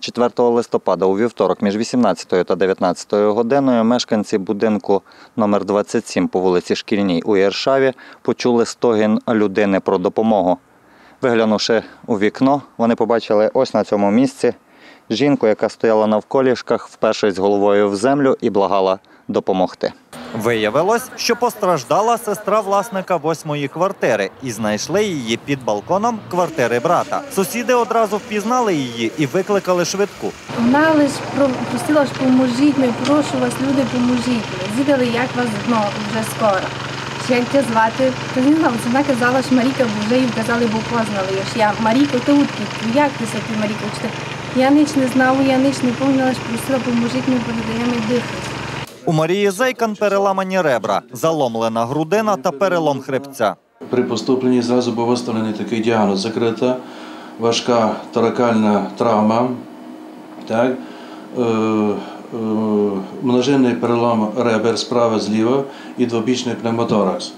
4 листопада у вівторок між 18 та 19 годиною мешканці будинку номер 27 по вулиці Шкільній у Єршаві почули стогін людини про допомогу. Виглянувши у вікно, вони побачили ось на цьому місці жінку, яка стояла навколішках, впершись головою в землю і благала допомогти. Виявилось, що постраждала сестра власника восьмої квартири і знайшли її під балконом квартири брата. Сусіди одразу впізнали її і викликали швидку. Вона про- просила, що поможіть мені, прошу вас, люди, поможіть. Зідали, як вас ну, вже скоро. Чи як тебе звати? Та вона казала, що Маріка вже їй казали, бо познали. Що я Маріко, ти утки, як ти саки Маріко? Я ніч не знала, я ніч не пам'ятала, що просила, поможіть мені, бо дихати. У Марії Зайкан переламані ребра, заломлена грудина та перелом хребця. При поступленні зразу був виставлений такий діагноз. Закрита важка торакальна травма, так? Е, е, множинний перелом ребер справа зліва і двобічний пневмоторакс.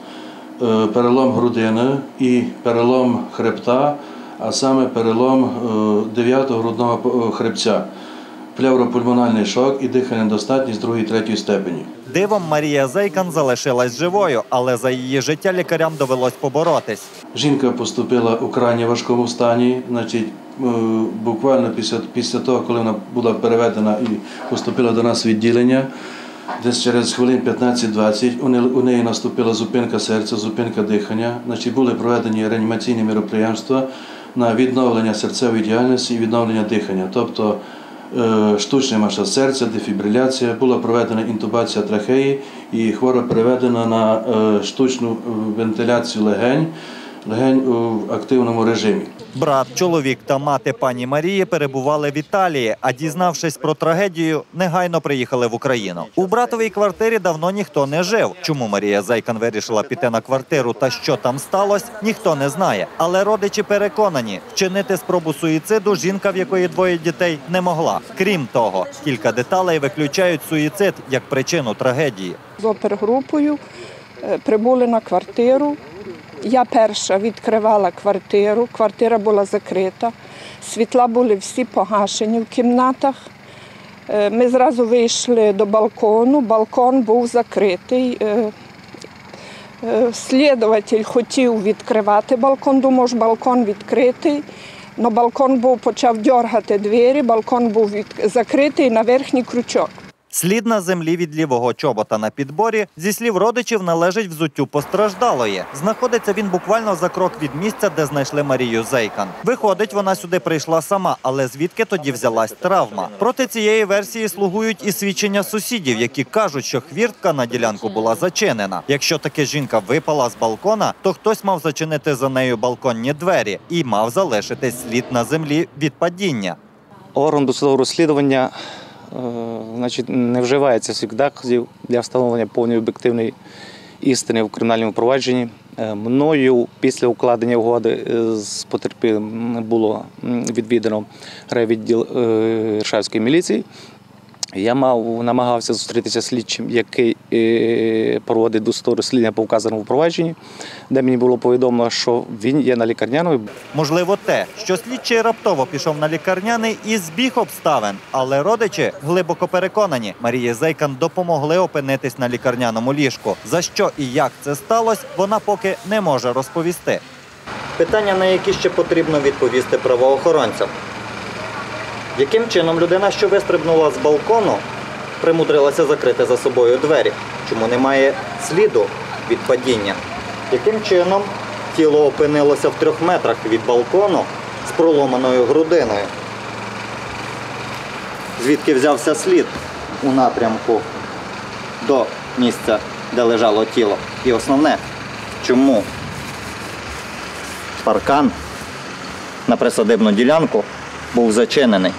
Е, перелом грудини і перелом хребта, а саме перелом е, 9 грудного е, хребця, плевропульмональний шок і дихальна недостатність другої третьої степені. Дивом Марія Зайкан залишилась живою, але за її життя лікарям довелось поборотись. Жінка поступила у крайні важкому стані, значить, е, буквально після, після того, коли вона була переведена і поступила до нас в відділення, десь через хвилин 15-20 у у неї наступила зупинка серця, зупинка дихання. Значить, були проведені реанімаційні міроприємства на відновлення серцевої діяльності і відновлення дихання. Тобто штучний маршал серця, дефібриляція, була проведена інтубація трахеї і хвора переведена на е, штучну е, вентиляцію легень, легень у активному режимі. Брат, чоловік та мати пані Марії перебували в Італії, а дізнавшись про трагедію, негайно приїхали в Україну. У братовій квартирі давно ніхто не жив. Чому Марія Зайкан вирішила піти на квартиру та що там сталося, ніхто не знає. Але родичі переконані, вчинити спробу суїциду жінка, в якої двоє дітей, не могла. Крім того, кілька деталей виключають суїцид як причину трагедії. з опергрупою е, прибули на квартиру. Я перша відкривала квартиру, квартира була закрита, світла були всі погашені в кімнатах. Е, Ми зразу вийшли до балкону, балкон був закритий. Е, е, Слідуватель хотів відкривати балкон, думав, що балкон відкритий. але балкон був почав дергати двері, балкон був від... закритий на верхній крючок. Слід на землі від лівого чобота на підборі, зі слів родичів, належить взуттю постраждалої. Знаходиться він буквально за крок від місця, де знайшли Марію Зейкан. Виходить, вона сюди прийшла сама, але звідки тоді взялась травма? Проти цієї версії слугують і свідчення сусідів, які кажуть, що хвіртка на ділянку була зачинена. Якщо таки жінка випала з балкона, то хтось мав зачинити за нею балконні двері і мав залишитись слід на землі від падіння. Орган досудового розслідування значить, не вживається всіх заходів для встановлення повної об'єктивної істини в кримінальному провадженні. Е, Мною після укладення угоди е, з потерпілим було відвідано райвідділ Ршавської міліції. Я мав намагався зустрітися з слідчим, який е, проводить досудове розслідування по вказаному провадженні, де мені було повідомлено, що він є на лікарняному Можливо, те, що слідчий раптово пішов на лікарняний і збіг обставин, але родичі глибоко переконані, Марії Зейкан допомогли опинитись на лікарняному ліжку. За що і як це сталося, вона поки не може розповісти. Питання, на які ще потрібно відповісти правоохоронцям. Яким чином людина, що вистрибнула з балкону, примудрилася закрити за собою двері? Чому немає сліду від падіння? Яким чином тіло опинилося в трьох метрах від балкону з проломаною грудиною? Звідки взявся слід у напрямку до місця, де лежало тіло? І основне, чому паркан на присадибну ділянку був зачинений?